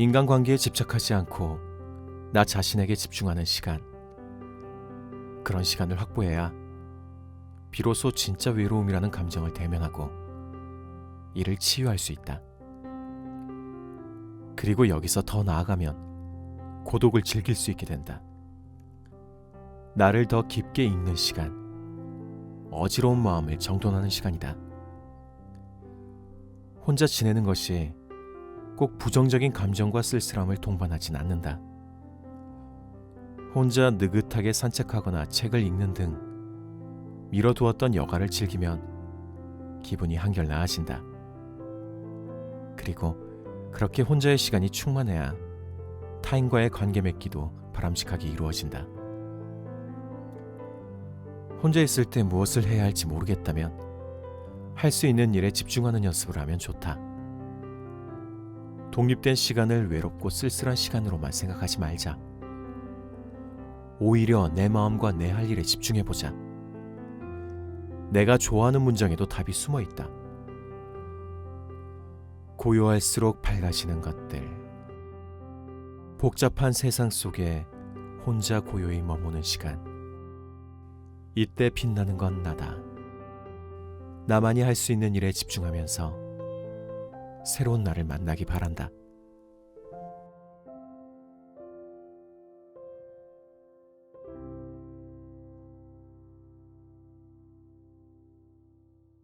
인간관계에 집착하지 않고 나 자신에게 집중하는 시간. 그런 시간을 확보해야 비로소 진짜 외로움이라는 감정을 대면하고 이를 치유할 수 있다. 그리고 여기서 더 나아가면 고독을 즐길 수 있게 된다. 나를 더 깊게 읽는 시간. 어지러운 마음을 정돈하는 시간이다. 혼자 지내는 것이 꼭 부정적인 감정과 쓸쓸함을 동반하진 않는다. 혼자 느긋하게 산책하거나 책을 읽는 등 미뤄두었던 여가를 즐기면 기분이 한결 나아진다. 그리고 그렇게 혼자의 시간이 충만해야 타인과의 관계 맺기도 바람직하게 이루어진다. 혼자 있을 때 무엇을 해야 할지 모르겠다면 할 수 있는 일에 집중하는 연습을 하면 좋다. 독립된 시간을 외롭고 쓸쓸한 시간으로만 생각하지 말자. 오히려 내 마음과 내 할 일에 집중해 보자. 내가 좋아하는 문장에도 답이 숨어 있다. 고요할수록 밝아지는 것들. 복잡한 세상 속에 혼자 고요히 머무는 시간. 이때 빛나는 건 나다. 나만이 할 수 있는 일에 집중하면서 새로운 나를 만나기 바란다.